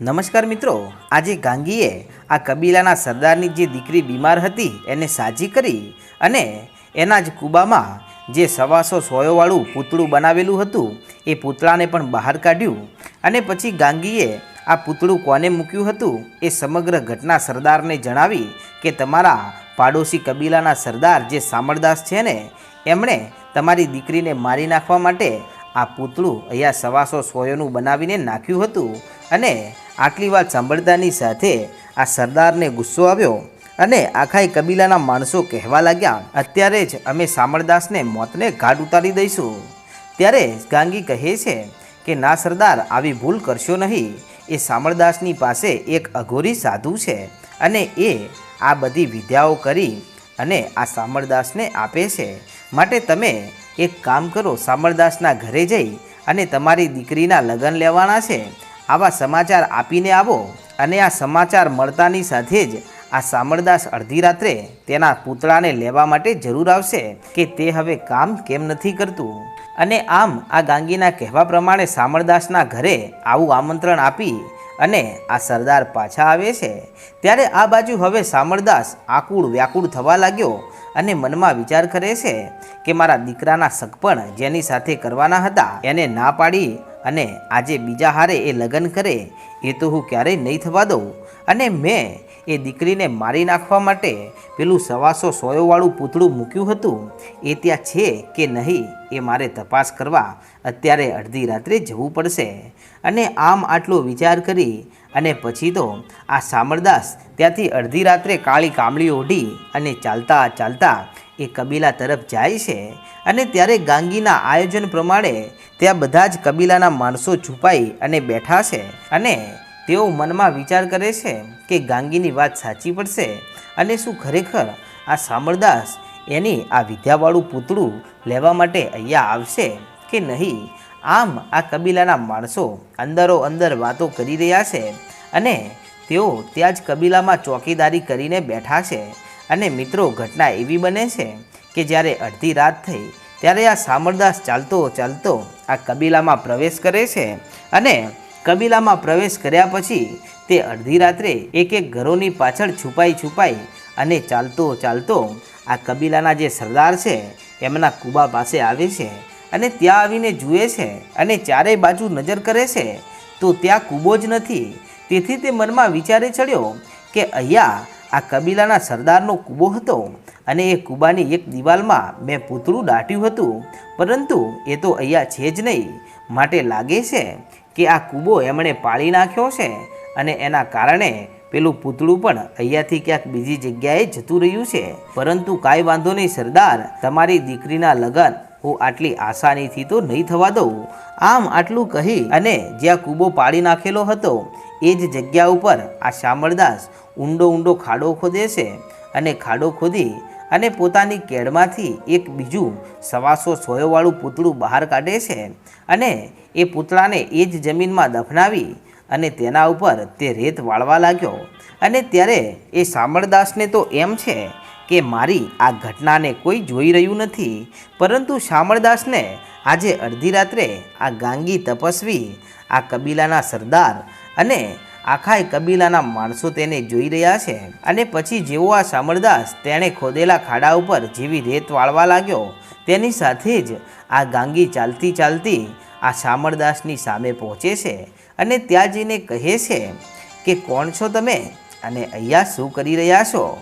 નમસ્કાર મિત્રો, આજે ગાંગીએ આ કબીલાના સરદારની જે દીકરી બીમાર હતી એને સાજી કરી અને એના જ કૂબામાં જે સવાસો સોયોવાળું પૂતળું બનાવેલું હતું, એ પૂતળાને પણ બહાર કાઢ્યું અને પછી ગાંગીએ આ પૂતળું કોને મૂક્યું હતું, એ સમગ્ર ઘટના સરદારને જણાવી કે તમારા પાડોશી કબીલાના સરદાર જે સામળદાસ છે ને, એમણે તમારી દીકરીને મારી નાખવા માટે આ પૂતળું અહીંયા સવાસો સોયોનું બનાવીને નાખ્યું હતું અને આટલી વાત સાંભળતાની સાથે આ સરદારને ગુસ્સો આવ્યો અને આખાય કબીલાના માણસો કહેવા લાગ્યા, અત્યારે જ અમે સામળદાસને મોતને ઘાટ ઉતારી દઈશું. ત્યારે ગાંગી કહે છે કે, ના સરદાર, આવી ભૂલ કરશો નહીં. એ સામળદાસની પાસે એક અઘોરી સાધુ છે અને એ આ બધી વિદ્યાઓ કરી અને આ સામળદાસને આપે છે. માટે તમે એક કામ કરો, સામળદાસના ઘરે જઈ અને તમારી દીકરીના લગ્ન લેવાના છે. આવા સમાચાર આપીને આવો અને આ સમાચાર મળતાની સાથે જ આ સામળદાસ અડધી રાત્રે તેના પૂતળાને લેવા માટે જરૂર આવશે કે તે હવે કામ કેમ નથી કરતું. અને આમ આ ગાંગીના કહેવા પ્રમાણે સામળદાસના ઘરે આવું આમંત્રણ આપી અને આ સરદાર પાછા આવે છે. ત્યારે આ બાજુ હવે સામળદાસ આકુળ વ્યાકુળ થવા લાગ્યો અને મનમાં વિચાર કરે છે કે મારા દીકરાના સગપણ જેની સાથે કરવાના હતા એને ના પાડી અને આજે બીજા હારે એ લગ્ન કરે, એ તો હું ક્યારેય નહીં થવા દઉં. અને મેં એ દીકરીને મારી નાખવા માટે પેલું સવાસો સોયોવાળું પૂતળું મૂક્યું હતું. એ ત્યાં છે કે નહીં એ મારે તપાસ કરવા અત્યારે અડધી રાત્રે જવું પડશે. અને આમ આટલો વિચાર કરી અને પછી તો આ સામળદાસ ત્યાંથી અડધી રાત્રે કાળી કામળી ઓઢી અને ચાલતા ચાલતા એ કબીલા તરફ જાય છે અને ત્યારે ગાંગીના આયોજન પ્રમાણે ત્યાં બધા જ કબીલાના માણસો છુપાઈ અને બેઠા છે અને તેઓ મનમાં વિચાર કરે છે કે ગાંગીની વાત સાચી પડશે અને શું ખરેખર આ સામળદાસ એની આ વિદ્યાવાળું પૂતળું લેવા માટે અહીંયા આવશે કે નહીં? આમ આ કબીલાના માણસો અંદરો અંદર વાતો કરી રહ્યા છે અને તેઓ ત્યાં જ કબીલામાં ચોકીદારી કરીને બેઠા છે અને મિત્રો ઘટના એવી બને છે કે જ્યારે અડધી રાત થઈ, ત્યારે આ સામરદાસ ચાલતો ચાલતો આ કબીલામાં પ્રવેશ કરે છે અને કબીલામાં પ્રવેશ કર્યા પછી તે અડધી રાત્રે એક એક ઘરોની પાછળ છુપાઈ છુપાઈ અને ચાલતો ચાલતો આ કબીલાના જે સરદાર છે, એમના કુબા પાસે આવે છે અને ત્યાં આવીને જુએ છે અને ચારેય બાજુ નજર કરે છે. તો ત્યાં કૂબો જ નથી. તેથી તે મનમાં વિચારે ચડ્યો કે અહીંયા આ કબીલાના સરદારનો કૂબો હતો અને એ કૂબાની એક દિવાલમાં મેં પૂતળું દાટ્યું હતું. પરંતુ એ તો અહીંયા છે જ નહીં. માટે લાગે છે કે આ કૂબો એમણે પાળી નાખ્યો છે અને એના કારણે પેલું પૂતળું પણ અહીંયાથી ક્યાંક બીજી જગ્યાએ જતું રહ્યું છે. પરંતુ કાંઈ વાંધો નહીં સરદાર, તમારી દીકરીના લગ્ન હું આટલી આસાનીથી તો નહીં થવા દઉં. આમ આટલું કહી અને જ્યાં કૂબો પાડી નાખેલો હતો, એ જ જગ્યા ઉપર આ શામળદાસ ઊંડો ઊંડો ખાડો ખોદે છે અને ખાડો ખોદી અને પોતાની કેડમાંથી એક બીજું સવાસો સોયોવાળું પૂતળું બહાર કાઢે છે અને એ પૂતળાને એ જ જમીનમાં દફનાવી અને તેના ઉપર તે રેત વાળવા લાગ્યો. અને ત્યારે એ સામળદાસને તો એમ છે કે મારી આ ઘટનાને કોઈ જોઈ રહ્યું નથી, પરંતુ શામળદાસને આજે અડધી રાત્રે આ ગાંગી તપસ્વી, આ કબીલાના સરદાર અને આખાય કબીલાના માણસો તેને જોઈ રહ્યા છે અને પછી જેવો આ શામળદાસ તેણે ખોદેલા ખાડા ઉપર જેવી રેત વાળવા લાગ્યો, તેની સાથે જ આ ગાંગી ચાલતી ચાલતી આ શામળદાસની સામે પહોંચે છે અને ત્યાં જઈને કહે છે કે, કોણ છો તમે? અને અહીંયા શું કરી રહ્યા છો?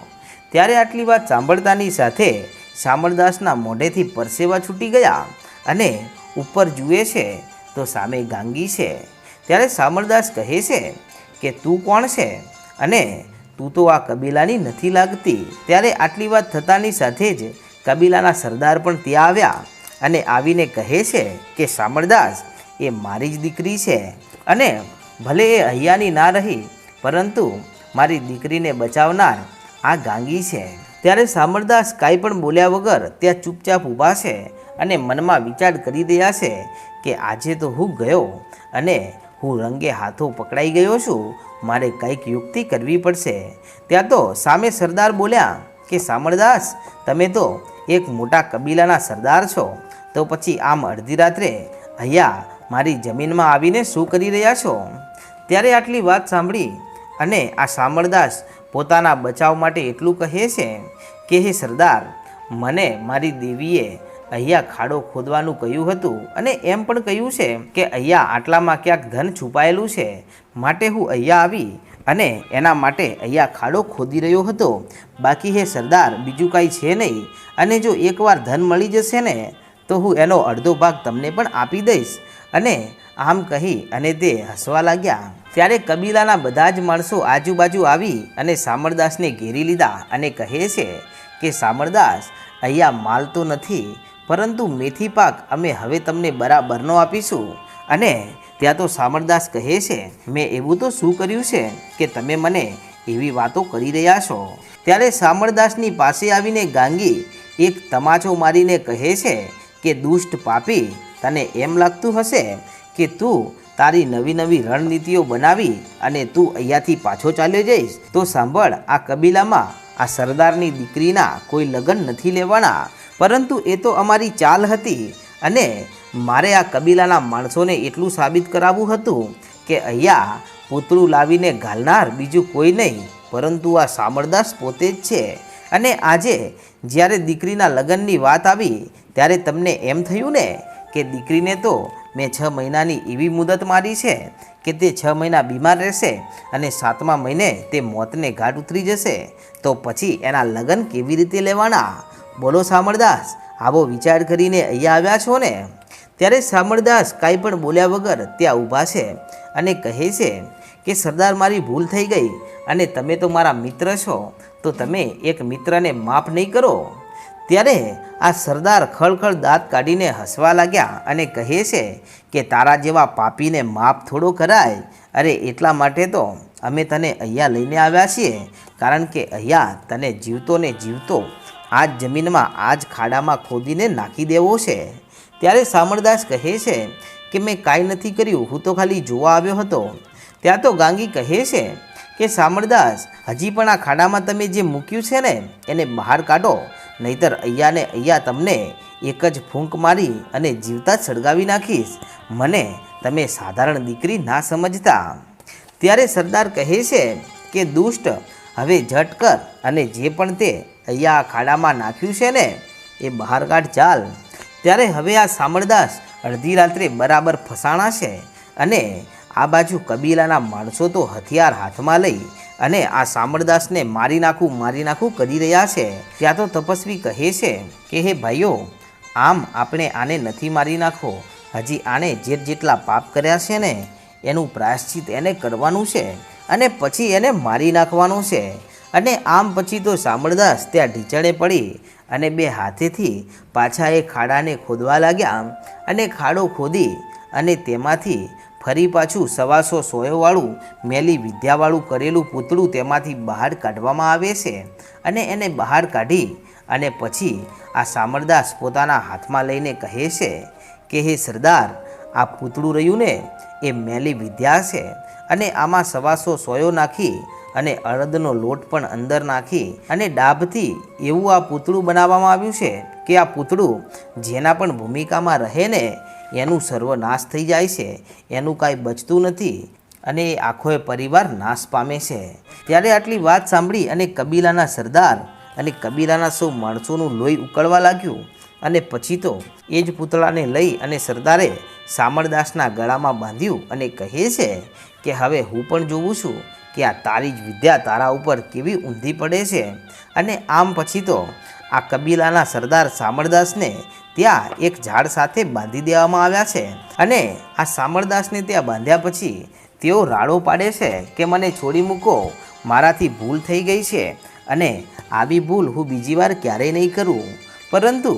ત્યારે આટલી વાત સાંભળતાની સાથે શામળદાસના મોઢેથી પરસેવા છૂટી ગયા અને ઉપર જુએ છે તો સામે ગાંગી છે. ત્યારે શામળદાસ કહે છે કે તું કોણ છે? અને તું તો આ કબીલાની નથી લાગતી. ત્યારે આટલી વાત થતાની સાથે જ કબીલાના સરદાર પણ ત્યાં આવ્યા અને આવીને કહે છે કે શામળદાસ એ મારી જ દીકરી છે અને ભલે એ અહીંયાની ના રહી, પરંતુ મારી દીકરીને બચાવનાર આ ગાંગી છે. ત્યારે સામળદાસ કાંઈ પણ બોલ્યા વગર ત્યાં ચૂપચાપ ઊભા છે અને મનમાં વિચાર કરી રહ્યા છે કે, આજે તો હું ગયો અને હું રંગે હાથો પકડાઈ ગયો છું, મારે કંઈક યુક્તિ કરવી પડશે. ત્યાં તો સામે સરદાર બોલ્યા કે, સામળદાસ, તમે તો એક મોટા કબીલાના સરદાર છો. તો પછી આમ અડધી રાત્રે અહીંયા મારી જમીનમાં આવીને શું કરી રહ્યા છો? ત્યારે આટલી વાત સાંભળી અને આ સામળદાસ પોતાના બચાવ માટે એટલું કહે છે કે, હે સરદાર, મને મારી દેવીએ અહીંયા ખાડો ખોદવાનું કહ્યું હતું અને એમ પણ કહ્યું છે કે અહીંયા આટલામાં ક્યાંક ધન છુપાયેલું છે. માટે હું અહીંયા આવી અને એના માટે અહીંયા ખાડો ખોદી રહ્યો હતો. બાકી હે સરદાર, બીજું કાંઈ છે નહીં. અને જો એકવાર ધન મળી જશે ને, તો હું એનો અડધો ભાગ તમને પણ આપી દઈશ. અને આમ કહી અને તે હસવા લાગ્યા. ત્યારે કબીલાના બધા જ માણસો આજુબાજુ આવી અને સામરદાસને ઘેરી લીધા અને કહે છે કે, સામરદાસ, અહીંયા માલ તો નથી પરંતુ મેથી પાક અમે હવે તમને બરાબરનો આપીશું. અને ત્યાં તો સામરદાસ કહે છે, મેં એવું તો શું કર્યું છે કે તમે મને એવી વાતો કરી રહ્યા છો? ત્યારે સામરદાસની પાસે આવીને ગાંગી એક તમાચો મારીને કહે છે કે, દુષ્ટ પાપી, તને એમ લાગતું હશે કે તું તારી નવી નવી રણનીતિઓ બનાવી અને તું અહીંયાથી પાછો ચાલ્યો જઈશ? તો સાંભળ, આ કબીલામાં આ સરદારની દીકરીના કોઈ લગ્ન નથી લેવાના. પરંતુ એ તો અમારી ચાલ હતી. અને મારે આ કબીલાના માણસોને એટલું સાબિત કરાવવું હતું કે અહીંયા પૂતળું લાવીને ઘાલનાર બીજું કોઈ નહીં, પરંતુ આ સામરદાસ પોતે જ છે. અને આજે જ્યારે દીકરીના લગ્નની વાત આવી, ત્યારે તમને એમ થયું ને કે દીકરીને તો મેં છ મહિનાની એવી મુદત મારી છે કે તે છ મહિના બીમાર રહેશે અને સાતમા મહિને તે મોતને ઘાટ ઉતરી જશે. તો પછી એના લગ્ન કેવી રીતે લેવાના? બોલો સામળદાસ, આવો વિચાર કરીને અહીંયા આવ્યા છો ને? ત્યારે સામળદાસ કાંઈ પણ બોલ્યા વગર ત્યાં ઊભા છે અને કહે છે કે, સરદાર, મારી ભૂલ થઈ ગઈ અને તમે તો મારા મિત્ર છો, તો તમે એક મિત્રને માફ નહીં કરો. ત્યારે આ સરદાર ખળખળ દાંત કાઢીને હસવા લાગ્યા અને કહે છે કે, તારા જેવા પાપીને માફ થોડો કરાય. અરે, એટલા માટે તો અમે તને અહીંયા લઈને આવ્યા છીએ, કારણ કે અહીંયા તને જીવતો ને જીવતો આ જમીનમાં, આ જ ખાડામાં ખોદીને નાખી દેવો છે. ત્યારે સામળદાસ કહે છે કે, મેં કાંઈ નથી કર્યું, હું તો ખાલી જોવા આવ્યો હતો. ત્યાં તો ગાંગી કહે છે કે, સામળદાસ, હજી પણ આ ખાડામાં તમે જે મૂક્યું છે ને, એને બહાર કાઢો. નહીતર અહીંયાને અહીંયા તમને એક જ ફૂંક મારી અને જીવતા જ સળગાવી નાખીશ. મને તમે સાધારણ દીકરી ના સમજતા. ત્યારે સરદાર કહે છે કે, દુષ્ટ, હવે ઝટ કર અને જે પણ તે અહીંયા આ ખાડામાં નાખ્યું છે ને, એ બહાર કાઢ ચાલ. ત્યારે હવે આ સામળદાસ અડધી રાત્રે બરાબર ફસાણા છે અને આ બાજુ કબીલાના માણસો તો હથિયાર હાથમાં લઈ અને આ સામળદાસને મારી નાખું મારી નાખું કરી રહ્યા છે. ત્યાં તો તપસ્વી કહે છે કે, હે ભાઈઓ, આમ આપણે આને નથી મારી નાખો. હજી આણે જે જેટલા પાપ કર્યા છે ને, એનું પ્રાયશ્ચિત એને કરવાનું છે અને પછી એને મારી નાખવાનું છે. અને આમ પછી તો સામળદાસ ત્યાં ઢીચણે પડી અને બે હાથેથી પાછા એ ખાડાને ખોદવા લાગ્યા અને ખાડો ખોદી અને તેમાંથી ફરી પાછું સવાસો સોયોવાળું મેલી વિદ્યાવાળું કરેલું પૂતળું તેમાંથી બહાર કાઢવામાં આવે છે અને એને બહાર કાઢી અને પછી આ સામરદાસ પોતાના હાથમાં લઈને કહે છે કે, હે સરદાર, આ પૂતળું રહ્યું ને એ મેલી વિદ્યા છે અને આમાં સવાસો સોયો નાખી અને અડદનો લોટ પણ અંદર નાખી અને ડાભથી એવું આ પૂતળું બનાવવામાં આવ્યું છે કે આ પૂતળું જેના પણ ભૂમિકામાં રહે ને એનું સર્વનાશ થઈ જાય છે. એનું કાંઈ બચતું નથી અને એ આખો પરિવાર નાશ પામે છે. ત્યારે આટલી વાત સાંભળી અને કબીલાના સરદાર અને કબીલાના સૌ માણસોનું લોહી ઉકળવા લાગ્યું અને પછી તો એ જ પૂતળાને લઈ અને સરદારે સામળદાસના ગળામાં બાંધ્યું અને કહે છે કે હવે હું પણ જોઉં છું કે આ તારી જ વિદ્યા તારા ઉપર કેવી ઊંધી પડે છે? અને આમ પછી તો આ કબીલાના સરદાર સામળદાસને ત્યાં એક ઝાડ સાથે બાંધી દેવામાં આવ્યા છે. અને આ સામળદાસને ત્યાં બાંધ્યા પછી તેઓ રાડો પાડે છે કે મને છોડી મૂકો, મારાથી ભૂલ થઈ ગઈ છે અને આવી ભૂલ હું બીજી વાર ક્યારેય નહીં કરું. પરંતુ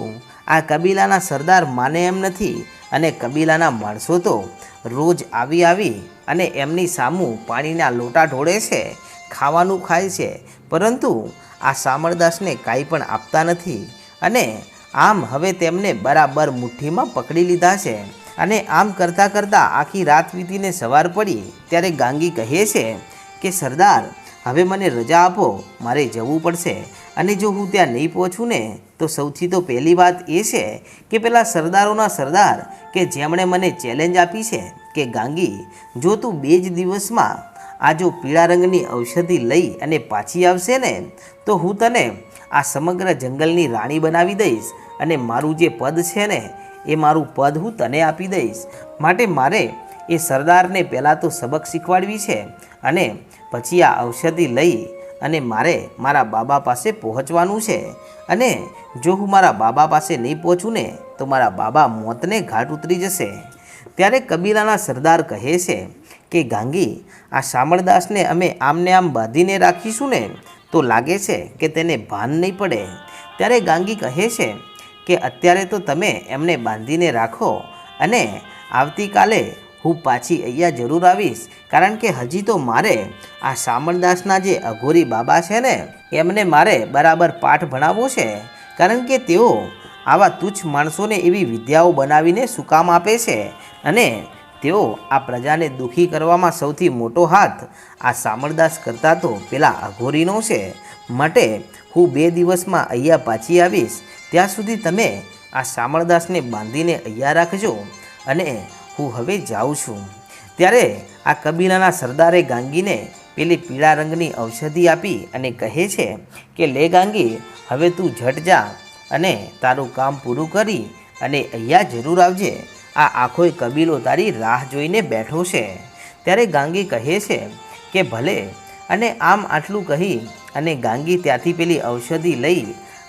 આ કબીલાના સરદાર માને એમ નથી અને કબીલાના માણસો તો રોજ આવી આવી અને એમની સામું પાણીના લોટા ઢોળે છે, ખાવાનું ખાય છે. પરંતુ આ સામળદાસને કાંઈ પણ આપતા નથી અને આમ હવે તેમને બરાબર મુઠ્ઠીમાં પકડી લીધા છે અને આમ કરતાં કરતાં આખી રાત વીતીને સવાર પડી. ત્યારે ગાંગી કહે છે કે, સરદાર, હવે મને રજા આપો, મારે જવું પડશે. અને જો હું ત્યાં નહીં પહોંચું ને, તો સૌથી તો પહેલી વાત એ છે કે પેલા સરદારોના સરદાર કે જેમણે મને ચેલેન્જ આપી છે કે, ગાંગી, જો તું બે જ દિવસમાં આ જો પીળા રંગની ઔષધિ લઈ અને પાછી આવશે ને, તો હું તને આ સમગ્ર જંગલની રાણી બનાવી દઈશ અને મારું જે પદ છે ને, એ મારું પદ હું તને આપી દઈશ. માટે મારે એ સરદારને પહેલાં તો સબક શીખવાડવી છે અને પછી આ ઔષધિ લઈ અને મારે મારા બાબા પાસે પહોંચવાનું છે. અને જો હું મારા બાબા પાસે નહીં પહોંચું ને, તો મારા બાબા મોતને ઘાટ ઉતરી જશે. ત્યારે કબીલાના સરદાર કહે છે કે, ગાંગી, આ શામળદાસને અમે આમને આમ બાંધીને રાખીશું ને, તો લાગે છે કે તેને ભાન નહીં પડે. ત્યારે ગાંગી કહે છે કે, અત્યારે તો તમે એમને બાંધીને રાખો અને આવતીકાલે હું પાછી અહીંયા જરૂર આવીશ. કારણ કે હજી તો મારે આ શામળદાસના જે અઘોરી બાબા છે ને, એમને મારે બરાબર પાઠ ભણાવવો છે. કારણ કે તેઓ આવા તુચ્છ માણસોને એવી વિદ્યાઓ બનાવીને શું કામ આપે છે? અને તેઓ આ પ્રજાને દુઃખી કરવામાં સૌથી મોટો હાથ આ શામળદાસ કરતાં તો પેલા અઘોરીનો છે. માટે હું બે દિવસમાં અહીંયા પાછી આવીશ. ત્યાં સુધી તમે આ શામળદાસને બાંધીને અહીંયા રાખજો. અને હું હવે જાઉં છું. ત્યારે આ કબીલાના સરદારે ગાંગીને પેલી પીળા રંગની ઔષધિ આપી અને કહે છે કે, લે ગાંગી, હવે તું ઝટ જા અને તારું કામ પૂરું કરી અને અહીંયા જરૂર આવજે. આ આખોય કબીલો તારી રાહ જોઈને બેઠો છે. ત્યારે ગાંગી કહે છે કે, ભલે. અને આમ આટલું કહી અને ગાંગી ત્યાંથી પેલી ઔષધિ લઈ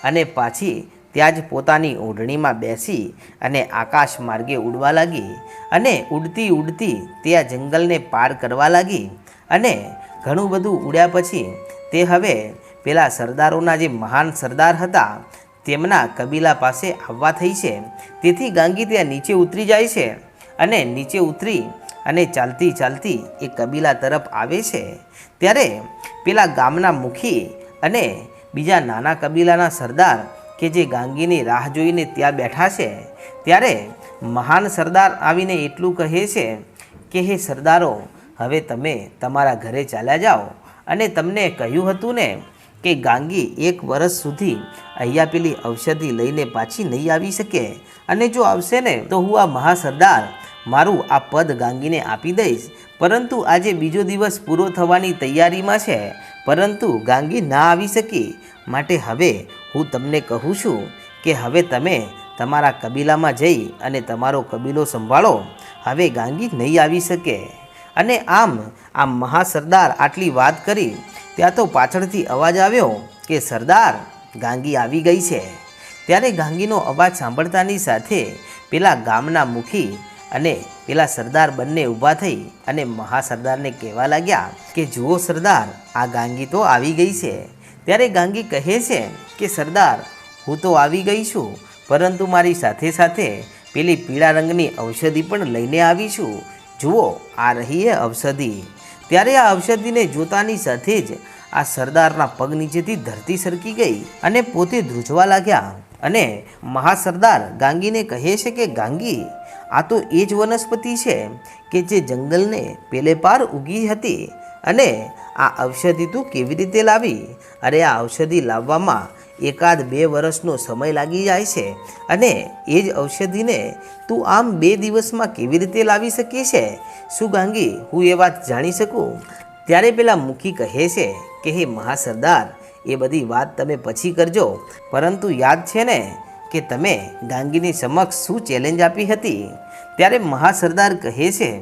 અને પાછી ત્યાં જ પોતાની ઓઢણીમાં બેસી અને આકાશ માર્ગે ઉડવા લાગી અને ઉડતી ઉડતી ત્યાં જંગલને પાર કરવા લાગી અને ઘણું બધું ઉડ્યા પછી તે હવે પેલા સરદારોના જે મહાન સરદાર હતા તેમના કબીલા પાસે આવવા થઈ છે. તેથી ગાંગી ત્યાં નીચે ઉતરી જાય છે અને નીચે ઉતરી અને ચાલતી ચાલતી એ કબીલા તરફ આવે છે. ત્યારે પેલા ગામના મુખી અને બીજા નાના કબીલાના સરદાર કે જે ગાંગીની રાહ જોઈને ત્યાં બેઠા છે, ત્યારે મહાન સરદાર આવીને એટલું કહે છે કે, હે સરદારો, હવે તમે તમારા ઘરે ચાલ્યા જાઓ. અને તમને કહ્યું હતું ને કે ગાંગી એક વર્ષ સુધી અહીંયા પેલી ઔષધિ લઈને પાછી નહીં આવી શકે. અને જો આવશે ને, તો હું આ મહાસરદાર મારું આ પદ ગાંગીને આપી દઈશ. પરંતુ આજે બીજો દિવસ પૂરો થવાની તૈયારીમાં છે, પરંતુ ગાંગી ના આવી શકી. માટે હવે હું તમને કહું છું કે હવે તમે તમારા કબીલામાં જઈ અને તમારો કબીલો સંભાળો. હવે ગાંગી નહીં આવી શકે. અને આમ આ મહાસરદાર આટલી વાત કરી, ત્યાં તો પાછળથી અવાજ આવ્યો કે, સરદાર, ગાંગી આવી ગઈ છે. ત્યારે ગાંગીનો અવાજ સાંભળતાની સાથે પેલા ગામના મુખી અને પેલા સરદાર બંને ઊભા થઈ અને મહાસરદારને કહેવા લાગ્યા કે, જુઓ સરદાર, આ ગાંગી તો આવી ગઈ છે. ત્યારે ગાંગી કહે છે કે, સરદાર, હું તો આવી ગઈ છું, પરંતુ મારી સાથે સાથે પેલી પીળા રંગની ઔષધિ પણ લઈને આવી છું. જુઓ, આ રહી એ ઔષધિ. ત્યારે આ ઔષધિને જોતાની સાથે જ આ સરદારના પગ નીચેથી ધરતી સરકી ગઈ અને પોતે ધ્રુજવા લાગ્યા. અને મહાસરદાર ગાંગીને કહે છે કે, ગાંગી, આ તો એ જ વનસ્પતિ છે કે જે જંગલને પેલે પાર ઉગી હતી અને આ ઔષધિ તું કેવી રીતે લાવી? અરે, આ ઔષધિ લાવવામાં એકાદ બે વર્ષનો સમય લાગી જાય છે અને એ જ ઔષધિને તું આમ બે દિવસમાં કેવી રીતે લાવી શકીએ છે? શું ગાંગી, હું એ વાત જાણી શકું? ત્યારે પેલા મુખી કહે છે કે, હે મહાસરદાર, એ બધી વાત તમે પછી કરજો. પરંતુ યાદ છે ને કે તમે ગાંગીની સમક્ષ શું ચેલેન્જ આપી હતી? ત્યારે મહાસરદાર કહે છે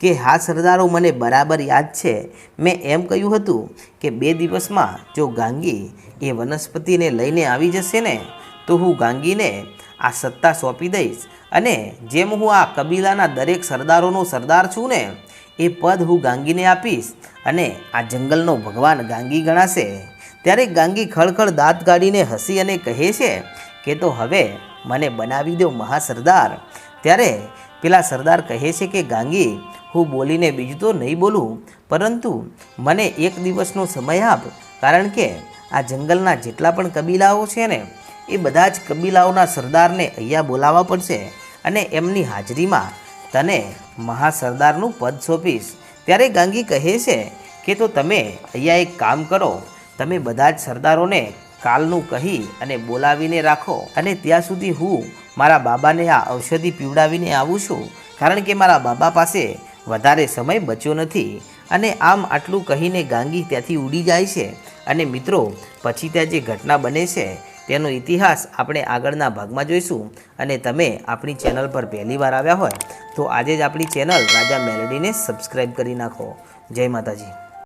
કે હા સરદારો, મને બરાબર યાદ છે. મેં એમ કહ્યું હતું કે બે દિવસમાં જો ગાંગી એ વનસ્પતિને લઈને આવી જશે ને, તો હું ગાંગીને આ સત્તા સોંપી દઈશ અને જેમ હું આ કબીલાના દરેક સરદારોનો સરદાર છું ને, એ પદ હું ગાંગીને આપીશ અને આ જંગલનો ભગવાન ગાંગી ગણાશે. ત્યારે ગાંગી ખળખળ દાંત કાઢીને હસી અને કહે છે કે તો હવે મને બનાવી દો મહાસરદાર. ત્યારે પેલા સરદાર કહે છે કે ગાંગી હું બોલીને બીજું તો નહીં બોલું, પરંતુ મને એક દિવસનો સમય આપ, કારણ કે આ જંગલના જેટલા પણ કબીલાઓ છે ને, એ બધા જ કબીલાઓના સરદારને અહીંયા બોલાવવા પડશે અને એમની હાજરીમાં તને મહાસરદારનું પદ સોંપીશ. ત્યારે ગાંગી કહે છે કે તો તમે અહીંયા એક કામ કરો, તમે બધા જ સરદારોને કાલનું કહી અને બોલાવીને રાખો અને ત્યાં સુધી હું મારા બાબાને આ ઔષધિ પીવડાવીને આવું છું, કારણ કે મારા બાબા પાસે વધારે સમય બચ્યો નથી અને આમ આટલું કહીને ગાંગી ત્યાંથી ઉડી જાય છે. અને મિત્રો, પછી ત્યાં જે ઘટના બને છે, તેનો ઇતિહાસ આપણે આગળના ભાગમાં જોઈશું. અને તમે આપણી ચેનલ પર પહેલી વાર આવ્યા હોય, તો આજે જ આપણી ચેનલ રાજા મેલેડીને સબસ્ક્રાઈબ કરી નાખો. જય માતાજી.